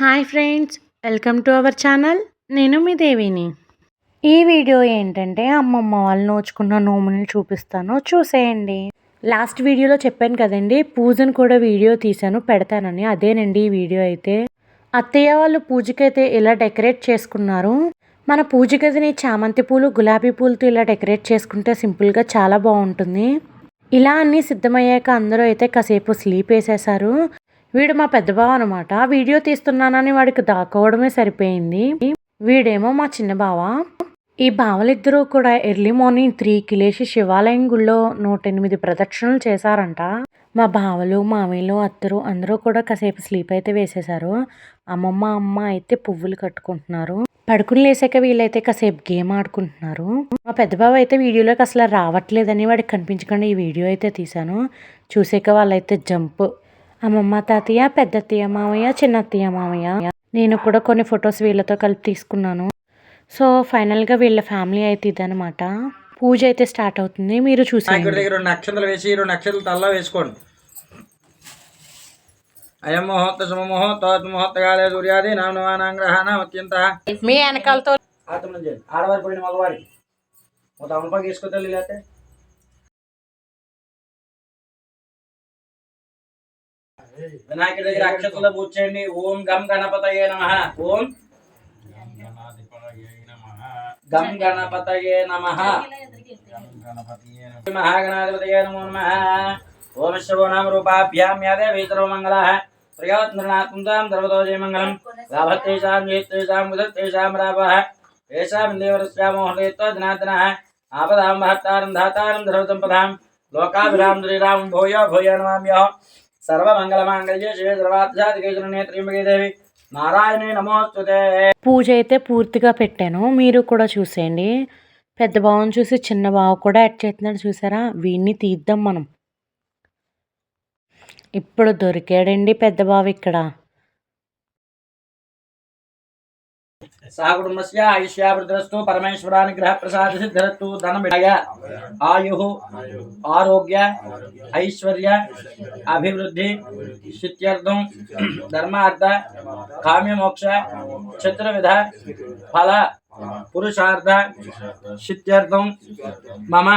Hi friends welcome to our channel. నేను మీ దేవిని. ఈ వీడియో ఏంటంటే అమ్మమ్మ వాళ్ళు నోచుకున్న నోముని చూపిస్తాను. చూసేయండి. లాస్ట్ వీడియోలో చెప్పాను కదండి పూజను కూడా వీడియో తీశాను పెడతానని. అదేనండి ఈ వీడియో అయితే. అత్తయ్య వాళ్ళు పూజకైతే ఇలా డెకరేట్ చేసుకున్నారు. మన పూజ గదిని చామంతి పూలు గులాబీ పూలతో ఇలా డెకరేట్ చేసుకుంటే సింపుల్గా చాలా బాగుంటుంది. ఇలా అన్నీ సిద్ధమయ్యాక అందరూ అయితే కాసేపు స్లీప్ వేసేసారు వీడు మా పెద్దబావ అనమాట వీడియో తీస్తున్నానని వాడికి దాక్కోవడమే సరిపోయింది. వీడేమో మా చిన్న బావ. ఈ బావలిద్దరూ కూడా ఎర్లీ మార్నింగ్ త్రీకి లేచి శివాలయం గుళ్ళో నూట ఎనిమిది ప్రదక్షిణలు చేశారంట. మా బావలు మామయ్యలు అత్తరు అందరూ కూడా కాసేపు స్లీప్ అయితే వేసేశారు. అమ్మమ్మ అమ్మ అయితే పువ్వులు కట్టుకుంటున్నారు. పడుకుని లేసాక వీళ్ళైతే కాసేపు గేమ్ ఆడుకుంటున్నారు. మా పెద్ద బావ అయితే వీడియోలోకి అసలు రావట్లేదని వాడికి కనిపించకుండా ఈ వీడియో అయితే తీశాను. చూసాక వాళ్ళైతే జంప్ అమ్మమ్మ తాతయ్య పెద్ద అత్తయ్య మామయ్య చిన్న అత్తయ్య మామయ్య నేను కూడా కొన్ని ఫొటోస్ వీళ్ళతో కలిపి తీసుకున్నాను. సో ఫైనల్గా వీళ్ళ ఫ్యామిలీ అయితే ఇదనమాట పూజ అయితే స్టార్ట్ అవుతుంది. మీరు ఇక్కడ చూసేయండి. దగ్గర రెండు అక్షంతలు వేసి రెండు అక్షంతలు తల్ల వేసుకోండి. అయం ముహూర్త శుభ ముహూర్త ముహూర్త కాలే సూర్యాది నామనవానాంగ్రహాణ అత్యంత. మీ వెనకాలతో ఆడవారి పోయిన మగవారికి. వేసుకోతే లేకపోతే వినాయకుడి దగ్గర అక్షతలు పూర్చేయండి. ఓం గం గణపతయే నమ. ఓం గం గణపతయే నమ. మహాగణాధిపతయే నమో నమ. ఓం శివోనామ రూపాభ్యాం యాదేవి సర్వమంగళ ప్రియాత్మనాత్మతాం ధర్మతో జయమంగళం. లాభత్తేషాం జయత్తేషాం ఉదత్తేషాం రావః ఏషాం దేవరస్యామోహనయత్వ ధనాధనः ఆపదాం మహత్తారం ధాతారం ధర్వతం పదాం లోకాభిరాం శ్రీరాం భూయో భూయో నమామ్యో పూజ అయితే పూర్తిగా పెట్టాను. మీరు కూడా చూసేయండి. పెద్ద బావని చూసి చిన్న బావ కూడా యాడ్ చేస్తున్నాడు చూసారా? వీడిని తీద్దాం మనం. ఇప్పుడు దొరికాడండి పెద్ద బావ ఇక్కడ. साकुटुम्बस्य प्रसाद सिद्धर सिद्धिरस्तु धन आयु आरोग्य ऐश्वर्य अभिवृद्धि सिद्ध्यर्थं काम्य काम्यमोक्ष क्षेत्रविध फल पुरुषार्थ सिद्ध्यर्थं मम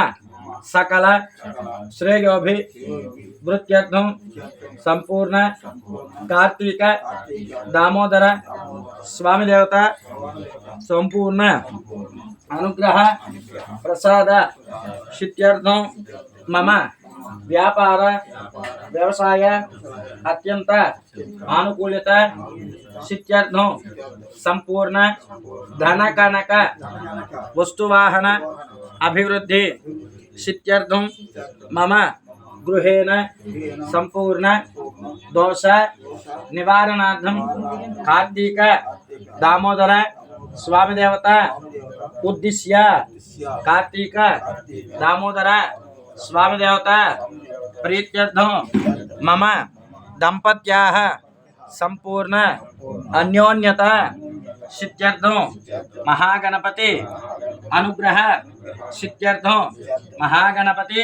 सकल श्रेयोभिवृत्थ संपूर्ण कार्तिक दामोदर स्वामी देवता संपूर्ण अनुग्रह, प्रसाद, शीत्यर्थ मम व्यापार, व्यवसाय, अत्यंत आनुकूलता, शीत्यर्थ संपूर्ण धन कनक वस्तुवाहन, अभिवृद्धि, शीत्यर्थ मम गृह संपूर्ण दोष निवारणार्थम कार्तिक दामोदर स्वामी देवता उद्देश्य कार्तिक दामोदर स्वामी देवता प्रीत्यर्थ मम दंपत संपूर्ण अन्योन्यता सिद्ध्यर्थम महागणपति, अनुग्रह सिद्ध्यर्थम महागणपति,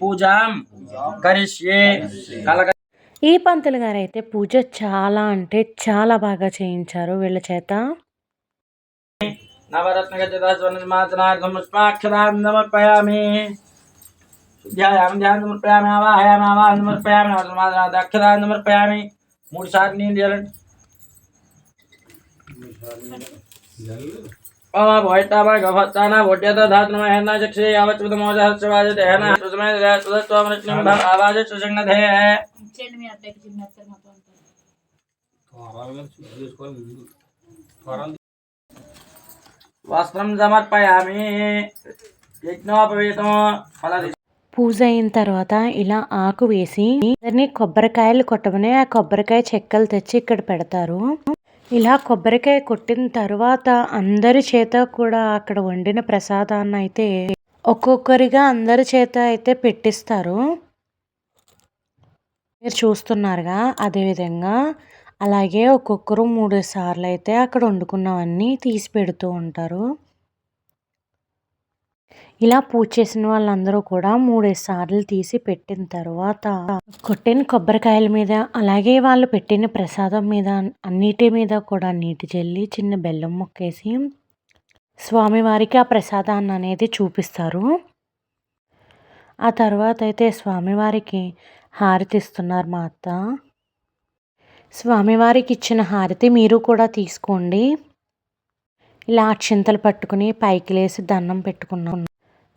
पूजा करिष्ये कलग ఈ పంతులు గారు అయితే పూజ చాలా అంటే చాలా బాగా చేయించారు వీళ్ళ చేత. నవరత్నగజదాస్వర్ణమాతనార్థం పుష్పాక్షరాం సమర్పయామి. ధ్యాయామి ధ్యానం సమర్పయామి ఆవాహయామి ఆవాహనం సమర్పయామి అక్షరాన్ని సమర్పయామి. మూడు సార్లు నీళ్ళు చేయాలండి ఓమ భోయితామ గభత్తాన భోట్యత ధాతున మహేన చక్షే యావచ్చుత మోజహస్వాజ దేహన సుసమే సుదత్వమృష్ణం ఆవాజ సుసంగధే ఇచ్చేయండి మీ అబ్బాయికి చిన్న అత్తరు మొత్తం అంతా. వస్త్రం సమర్పయామి యజ్ఞోపవీతం ఫలది పూజ అయిన తర్వాత ఇలా ఆకు వేసి అందరినీ కొబ్బరికాయలు కొట్టమని ఆ కొబ్బరికాయ చెక్కలు తెచ్చి ఇక్కడ పెడతారు ఇలా కొబ్బరికాయ కొట్టిన తర్వాత అందరి చేత కూడా అక్కడ వండిన ప్రసాదాన్ని అయితే ఒక్కొక్కరిగా అందరి చేత అయితే పెట్టిస్తారు. మీరు చూస్తున్నారుగా అదేవిధంగా అలాగే ఒక్కొక్కరు మూడు సార్లు అయితే అక్కడ వండుకున్నవన్నీ తీసి పెడుతూ ఉంటారు. ఇలా పూజ చేసిన వాళ్ళందరూ కూడా మూడేసి సార్లు తీసి పెట్టిన తర్వాత కొట్టిన కొబ్బరికాయల మీద అలాగే వాళ్ళు పెట్టిన ప్రసాదం మీద అన్నిటి మీద కూడా నీటి జల్లి చిన్న బెల్లం మొక్కేసి స్వామివారికి ఆ ప్రసాదాన్ని అనేది చూపిస్తారు. ఆ తర్వాత అయితే స్వామివారికి హారతి ఇస్తున్నారు మా అత్త. స్వామివారికి ఇచ్చిన హారతి మీరు కూడా తీసుకోండి. ఇలా అక్షింతలు పట్టుకుని పైకి లేసి దండం పెట్టుకున్నాం.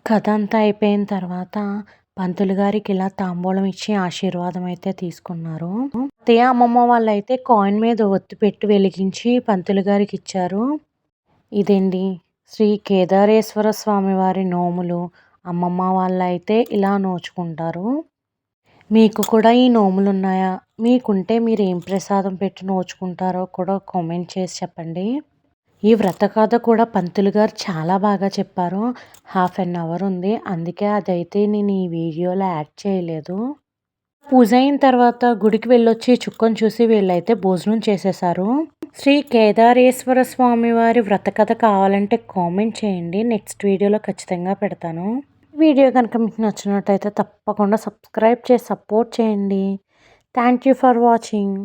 కథ అంతా అయిపోయిన తర్వాత పంతులు గారికి ఇలా తాంబూలం ఇచ్చి ఆశీర్వాదం అయితే తీసుకున్నారు. అత్తయ్య అమ్మమ్మ వాళ్ళు అయితే కాయిన్ మీద ఒత్తి పెట్టి వెలిగించి పంతులు గారికి ఇచ్చారు. ఇదండి శ్రీ కేదారేశ్వర స్వామి వారి నోములు అమ్మమ్మ వాళ్ళు అయితే ఇలా నోచుకుంటారు. మీకు కూడా ఈ నోములు ఉన్నాయా మీకుంటే మీరు ఏం ప్రసాదం పెట్టి నోచుకుంటారో కూడా కామెంట్ చేసి చెప్పండి. ఈ వ్రత కథ కూడా పంతులు గారు చాలా బాగా చెప్పారు. హాఫ్ అన్ అవర్ ఉంది. అందుకే అదైతే నేను ఈ వీడియోలో యాడ్ చేయలేదు. పూజ అయిన తర్వాత గుడికి వెళ్ళొచ్చి చుక్కను చూసి వీళ్ళైతే భోజనం చేసేసారు శ్రీ కేదారేశ్వర స్వామి వారి వ్రత కథ కావాలంటే కామెంట్ చేయండి. నెక్స్ట్ వీడియోలో ఖచ్చితంగా పెడతాను. వీడియో కనుక మీకు నచ్చినట్టయితే తప్పకుండా సబ్స్క్రైబ్ చేసి సపోర్ట్ చేయండి. Thank you for watching.